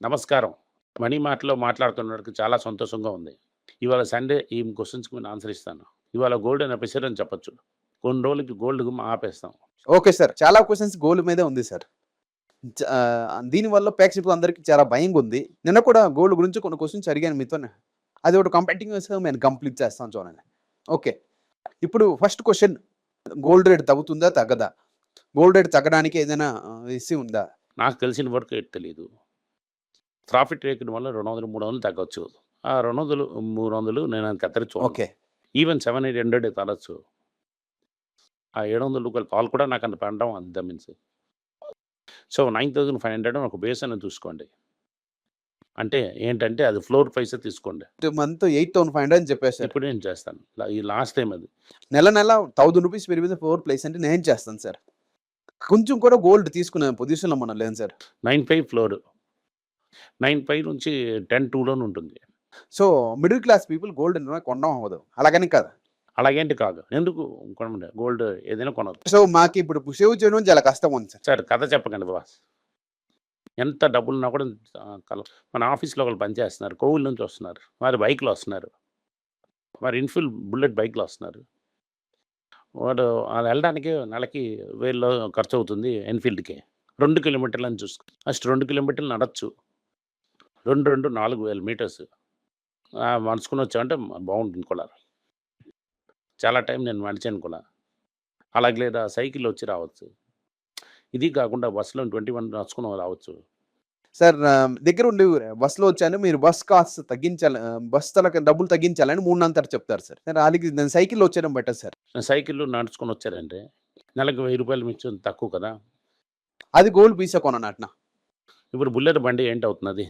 నమస్కారం. మనీ మాటలో మాట్లాడుతున్నందుకు చాలా సంతోషంగా ఉంది. ఇవాళ సండే ఈ క్వెషన్స్‌కి నేను ఆన్సర్ ఇస్తాను. ఇవాళ గోల్డ్ అనే ప్రెషర్ అని చెప్పొచ్చు. కొన్ని రోజులకి గోల్డ్ ఆపేస్తాం. Okay sir. చాలా క్వెషన్స్ గోల్డ్ మీదే ఉంది సార్. దీనివల్ల ప్రేక్షకులు అందరికి చాలా భయంగుంది. నిన్న కూడా గోల్డ్ గురించి కొన్ని క్వెషన్స్ అడిగాను మీతోనే. అది ఒకటి కంపెటిటివ్‌గా నేను కంప్లీట్ చేస్తాను చూడండి. ఓకే. ఇప్పుడు ఫస్ట్ క్వెషన్ గోల్డ్ రేట్ తగ్గుతుందా? తగ్గదా? గోల్డ్ రేట్ తగ్గడానికి ఏదైనా ఇష్యూ ఉందా? నాకు తెలిసిన వరకు ఏటి తెలీదు. ప్రాఫిట్ టేకింగ్ వల్ల 200, 300 తగ్గొచ్చు. ఆ 200, 300 నేను అది కత్తెర చూడను. ఓకే. ఈవెన్ 7, 800 తగ్గొచ్చు. ఆ 700 రూపాయల కాల్ కూడా నాకు అంత పడడం అంత మీన్స్. సో 9500 ఒక బేస్ అనేది చూసుకోండి. అంటే ఏంటంటే అది ఫ్లోర్ ప్రైసే తీసుకోండి. మంత్ 8500 అని చెప్పేసారు. ఇప్పుడు నేను చేస్తాను. ఈ లాస్ట్ టైమ్ అది. నెల నెల 1000 రూపీస్ పెరిగితే ఫోర్ ప్లేస్ అంటే నేను చేస్తాను సార్. కొంచెం కూడా గోల్డ్ తీసుకునే పొజిషన్‌లో మనం లేము సార్. 95 ఫ్లోర్. 95 నుంచి 10, 2లోనే ఉంటుంది. So middle class people gold కొనడం అవ్వదు. అలాగని కాదు. అలాగేంటి కాదు. ఎందుకు కొనమండి గోల్డ్ ఏదైనా కొనొచ్చు. సో మాకు ఇప్పుడు సేవ్ చేయడం చాలా కష్టం ఉంది సార్. సార్ కథ చెప్పకండి బాస్. ఎంత డబ్బులున్నా కూడా కల మన ఆఫీస్‌లో ఒకళ్ళు పనిచేస్తున్నారు. కోవిల్ నుంచి వస్తున్నారు. వారు బైక్‌లో వస్తున్నారు. వారు ఇన్‌ఫిల్ బుల్లెట్ బైక్‌లో వస్తున్నారు. వాడు ఆళ్ళు వెళ్ళడానికి నెలకి 1000లో ఖర్చవుతుంది ఎన్‌ఫీల్డ్‌కి. 2 కిలోమీటర్లని చూసుకో. ఫస్ట్ 2 కిలోమీటర్లు నడచ్చు. 2, 2 4000 మీటర్స్. ఆహ్, నడుచుకొని వచ్చామంటే బాగుంటుంది కూడా. చాలా టైం నేను నడిచాను కూడా. అలాగే లేదా సైకిల్ వచ్చి రావచ్చు. ఇది కాకుండా బస్సులో 21 నడుచుకొని రావచ్చు. సార్ ఆహ్, దగ్గరుండి బస్‌లో వచ్చాను. మీరు బస్ కాస్ట్ తగ్గించాలి ఆహ్, బస్తలకు డబ్బులు తగ్గించాలని మూడొంతులు చెప్తారు సార్. సార్ ఆళ్ళకి నేను సైకిల్‌లో వచ్చేయడం బెటర్ సార్. సైకిల్‌లో నడుచుకొని వచ్చారంటే నెలకు రూ. 1000 మించి తక్కువ కదా! అది గోల్డ్ పీసే కొననట్న. ఇప్పుడు బుల్లెట్ బండి ఏంటవుతున్నది?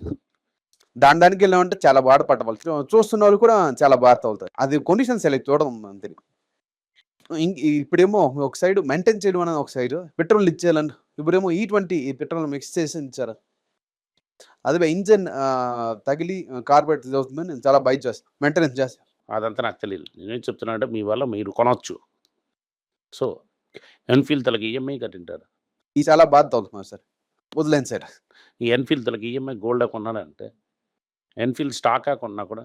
దాని దానికి వెళ్ళామంటే చాలా బాధపడవలసి చూస్తున్న వాళ్ళు కూడా చాలా బాధ అవుతారు. అది కండిషన్ సెలెక్ట్ చూడడం అంతే. ఇప్పుడేమో ఒక సైడ్ మెయింటైన్ చేయడం అనేది ఒక సైడ్. పెట్రోల్ ఇచ్చేయాలని ఇప్పుడేమో ఈ20 పెట్రోల్ మిక్స్ చేసి ఇచ్చారు. అదే ఇంజిన్ తగిలి కార్బోరేటర్ అవుతుందని నేను చాలా భయం చేస్తాను. మెయింటెనెన్స్ చేస్తా. అదంతా నాకు తెలీదు. నేనేం చెప్తున్నానంటే మీ వల్ల మీరు కొనొచ్చు. సో ఎన్‌ఫీల్డ్ తలకి ఈఎంఐ కట్టింటారు. ఇది చాలా బాధ అవుతున్నాను సార్. వదిలేను సార్. ఈ ఎన్‌ఫీల్డ్ తలకి ఈఎంఐ గోల్డే కొన్నాడంటే ఎన్‌ఫీల్డ్ స్టాకా కొన్నా కూడా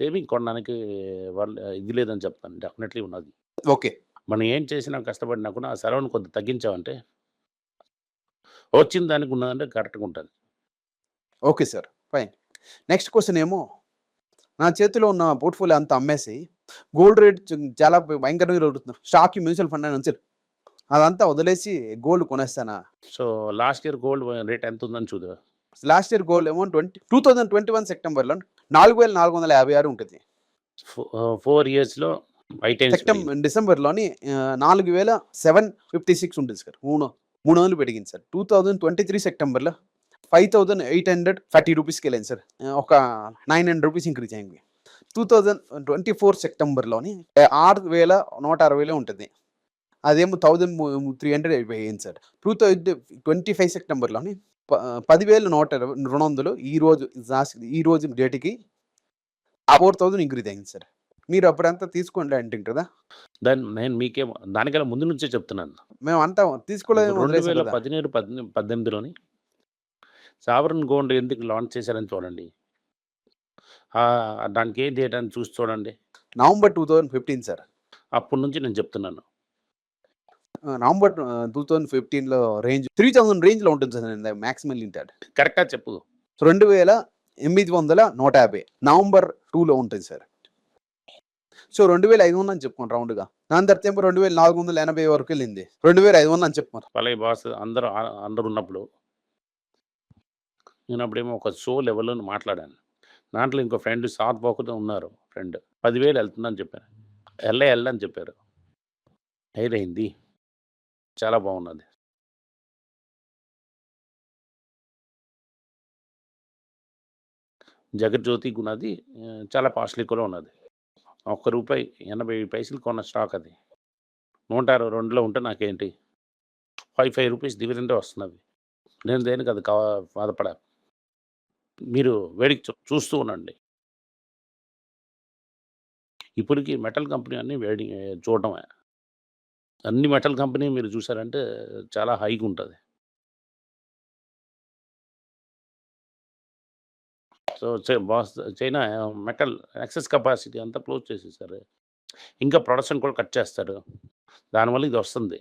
సేవింగ్ కొనడానికి వాళ్ళు ఇది లేదని చెప్తాను. డెఫినెట్‌లీ ఉన్నది. ఓకే. మనం ఏం చేసినా కష్టపడినా కూడా ఆ సెలవును కొద్దిగా తగ్గించామంటే వచ్చిన దానికి ఉన్నదంటే కరెక్ట్‌గా ఉంటది. Okay sir. Fine. Next question ఏమో నా చేతిలో ఉన్న పోర్ట్‌ఫోలియో అంతా అమ్మేసి గోల్డ్ రేట్ చాలా భయంకరంగా పెరుగుతుంది. స్టాక్ మ్యూచువల్ ఫండ్ అని ఉంచారు. అదంతా వదిలేసి gold కొనేస్తానా? So last year gold rate ఎంత ఉందని చూడు. లాస్ట్ ఇయర్ గోల్డ్ ఏమో 20 2021 సెప్టెంబర్‌లో 4456 ఉంటుంది. ఫో 4 ఇయర్స్‌లో 5 టైమ్స్ సెప్టెం డిసెంబర్‌లోని ఆహ్, 4756 ఉంటుంది సార్. మూడు 300 పెరిగింది సార్. 2023 సెప్టెంబర్‌లో 5830 రూపీస్‌కెళ్ళింది సార్. ఆహ్, ఒక 900 రూపీస్ ఇంక్రీజ్ అయింది. 2024 సెప్టెంబర్‌లోని 6160లో ఉంటుంది. అదేమో 1300 అయిపోయింది సార్. 2025 సెప్టెంబర్‌లోని ప 10120 200 ఈ రోజు లాస్ట్ ఈ రోజు డేట్‌కి 4000 ఇంక్రీజ్ అయింది సార్. మీరు అప్పుడంతా తీసుకోండి అంటిరి కదా! దాన్ని నేను మీకేమో దానికన్నా ముందు నుంచే చెప్తున్నాను. మేమంతా తీసుకోలేదని వదిలేసాం కదా! 2017, పద్నే 18లోని సావరిన్ గోల్డ్ ఎందుకు లాంచ్ చేశారని చూడండి. దానికి ఏ డేట్ అని చూసి చూడండి. November 2015 sir. అప్పటి నుంచి నేను చెప్తున్నాను. నవంబర్ ఆహ్, 2015లో రేంజ్ 3000 రేంజ్‌లో ఉంటుంది సార్ మాక్సిమం లిమిటెడ్. కరెక్ట్‌గా చెప్పు. 2850 నవంబర్ 2లో ఉంటుంది సార్. సో 2500 అని చెప్పుకోండి రౌండ్‌గా. దాని తర్వాత ఏమో 2480 వరకు వెళ్ళింది. 2500 అని చెప్పుకోండి. పలాయి బాస్ అందరూ అందరూ ఉన్నప్పుడు నేను అప్పుడేమో ఒక షో లెవెల్‌లో మాట్లాడాను. దాంట్లో ఇంకో ఫ్రెండ్ సాత్ పోకుండా ఉన్నారు ఫ్రెండ్. 10,000 వెళ్తుందని చెప్పాను. ఎళ్ళే ఎళ్ళని చెప్పారు. హైర్ అయింది. చాలా బాగున్నది. జగజ్యోతి ఉన్నది. చాలా కాస్ట్‌లీ కూడా ఉన్నది. ఒక్క రూపాయి 80 పైసలు కొన్న స్టాక్ అది. 162లో ఉంటే నాకేంటి? 5, 5 రూపీస్ డివిడెండే వస్తున్నది. నేను దేనికి అది కా బాధపడ మీరు వేడికి చూస్తూ ఉండండి. ఇప్పటికి మెటల్ కంపెనీ అన్నీ వేడి చూడటమే అన్ని మెటల్ కంపెనీ మీరు చూసారంటే చాలా హైగా ఉంటుంది so boss China metal excess capacity అంతా క్లోజ్ చేసేసారు. ఇంకా ప్రొడక్షన్ కూడా కట్ చేస్తారు. దానివల్ల ఇది వస్తుంది.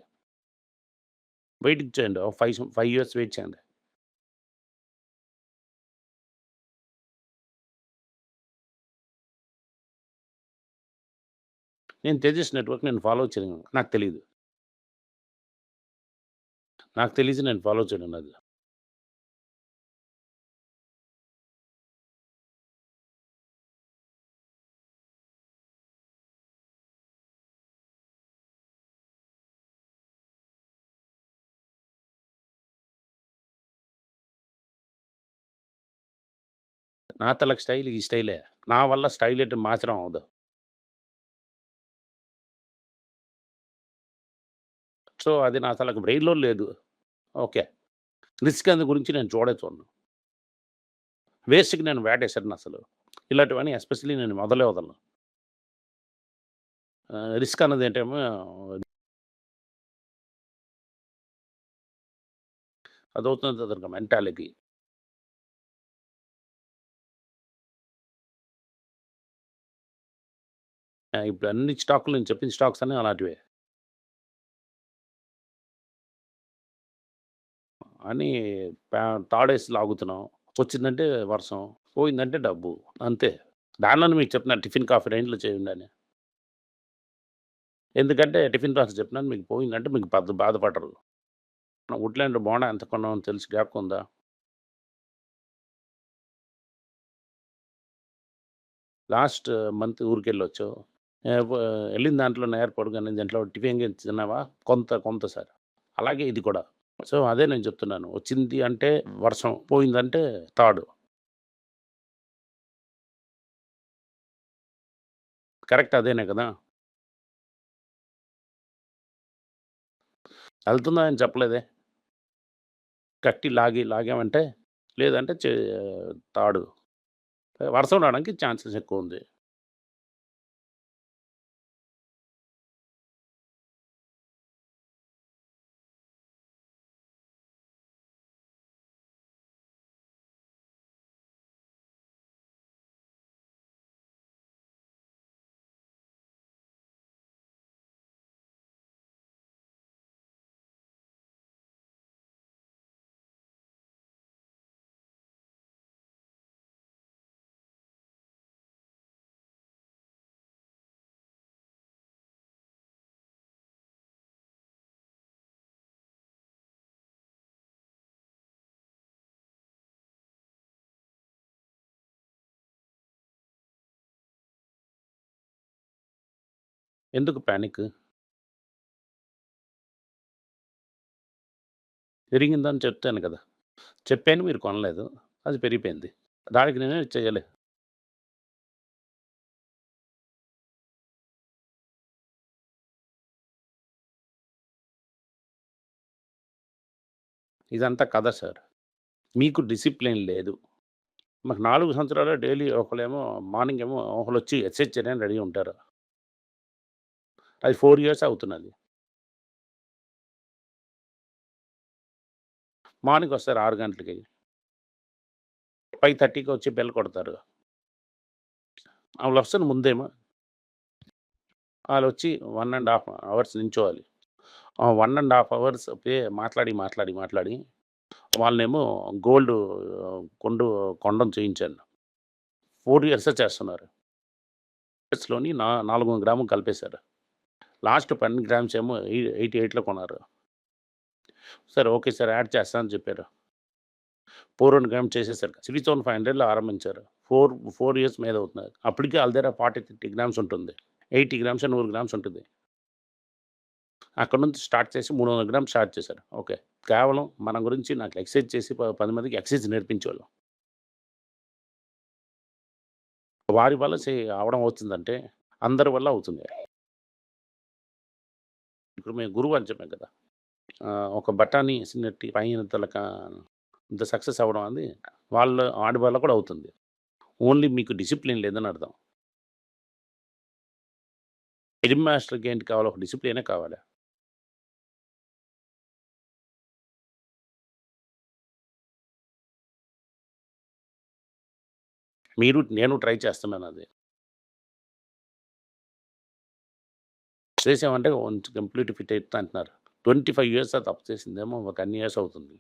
వెయిట్ చేయండి. ఒక 5 సం 5 ఇయర్స్ వెయిట్ చేయండి. నేను తేజస్ నెట్‌వర్క్ నేను ఫాలో చేయను. నాకు తెలియదు నాకు తెలిసి నేను ఫాలో చేయను అది. నా తలకు స్టైల్ ఈ స్టైలే. నా వల్ల స్టైల్ ఎటు మార్చడం అవ్వదు. సో, అది నా అసలు బ్రెయిన్‌లో లేదు. ఓకే. రిస్క్ అందు గురించి నేను చూడే చూడను. వేస్ట్‌కి నేను వేటేసానసలు. ఇలాంటివన్నీ ఎస్పెషల్లీ నేను మొదలే వదలను. రిస్క్ అన్నది ఏంటేమో అదవుతుంది అదొక మెంటాలిటీ. ఇప్పుడు అన్ని స్టాకులు నేను చెప్పిన స్టాక్స్ అన్నీ అలాంటివే. అని తాడేసి లాగుతున్నాం. వచ్చిందంటే వర్షం, పోయిందంటే డబ్బు. అంతే. దానిలోనే మీకు చెప్పిన టిఫిన్, కాఫీ రేంజ్‌లో అని ఎందుకంటే టిఫిన్ బాక్స్ చెప్పినాను మీకు పోయిందంటే మీకు పెద్ద బాధపడరు. వుడ్‌లాండ్ బోండా ఎంత కొన్నామో తెలిసి గ్యాప్ ఉందా? లాస్ట్ మంత్ ఊరికెళ్ళొచ్చు. వెళ్ళొచ్చు వెళ్ళిన దాంట్లో నేర్పడు కానీ దాంట్లో టిఫిన్ తిన్నావా? కొంత కొంత సార్. అలాగే ఇది కూడా. సో, అదే నేను చెప్తున్నాను. వచ్చింది అంటే వర్షం, పోయిందంటే తాడు. కరెక్ట్ అదేనే కదా! ఎళ్తుందా అని చెప్పలేదే. కట్టి లాగి లాగామంటే లేదంటే చే తాడు. వర్షం రావడానికి ఛాన్సెస్ ఎక్కువుంది. ఎందుకు ప్యానిక్ పెరిగిందని చెప్తాను కదా! చెప్పాను మీరు కొనలేదు. అది పెరిగిపోయింది. దానికి నేనేం చేయలే. ఇదంతా కథ సార్. మీకు డిసిప్లిన్ లేదు. మాకు 4 సంవత్సరాలు డైలీ ఒకళ్ళేమో మార్నింగ్ ఏమో ఒకళ్ళొచ్చి హెచ్‌హెచ్ అని రెడీ ఉంటారు. అది ఫోర్ ఇయర్స్ అవుతున్నది. మార్నింగ్ వస్తారు ఆరు గంటలకి. 5:30కి వచ్చి బెల్ కొడతారు. వాళ్ళు వస్తాను ముందేమో. వాళ్ళ వచ్చి వన్ అండ్ హాఫ్ అవర్స్ నించోవాలి. వన్ అండ్ హాఫ్ అవర్స్ పే మాట్లాడి, మాట్లాడి, మాట్లాడి వాళ్ళనేమో గోల్డ్ కొండు కొండం చేయించాను. ఫోర్ ఇయర్స్ చేస్తున్నారు. ఇయర్స్‌లోని నా 400 గ్రాములు కలిపేశారు. లాస్ట్ 10 గ్రామ్స్ ఏమో ఎయి 88లో కొన్నారు. సరే ఓకే సార్ యాడ్ చేస్తా అని చెప్పారు. 400 గ్రామ్స్ చేసేసారు. 3500లో ఆరంభించారు. 4, 4 ఇయర్స్ మీద అవుతున్నారు అప్పటికే ఆళ్ళ దగ్గర 40, 50 గ్రామ్స్ ఉంటుంది. 80 గ్రామ్స్, 100 గ్రామ్స్ ఉంటుంది. అక్కడి నుంచి స్టార్ట్ చేసి 300 గ్రామ్స్ స్టార్ట్ చేశారు. ఓకే. కేవలం మన గురించి నాకు ఎక్సర్సైజ్ చేసి పది మందికి ఎక్సర్సైజ్ నేర్పించేవాళ్ళం. వారి వల్ల సే అవుతుందంటే అందరి వల్ల అవుతుంది. ఇప్పుడు మేము గురువు అని చెప్పాం కదా! ఒక బఠానీ వేసినట్టు పైన తలక ఇంత సక్సెస్ అవ్వడం అనేది వాళ్ళ ఆడవాళ్ళ వల్ల కూడా అవుతుంది. ఓన్లీ మీకు డిసిప్లిన్ లేదని అర్థం. హెడ్ మాస్టర్‌కి ఏంటి కావాలి? ఒక డిసిప్లినే కావాలి. మీరు నేను ట్రై చేస్తున్నాను అది చేసామంటే కంప్లీట్ ఫిట్ అవుతుంది అంటున్నారు. ట్వంటీ ఫైవ్ ఇయర్స్ తప్పు చేసిందేమో ఒక అన్ని ఇయర్స్ అవుతుంది.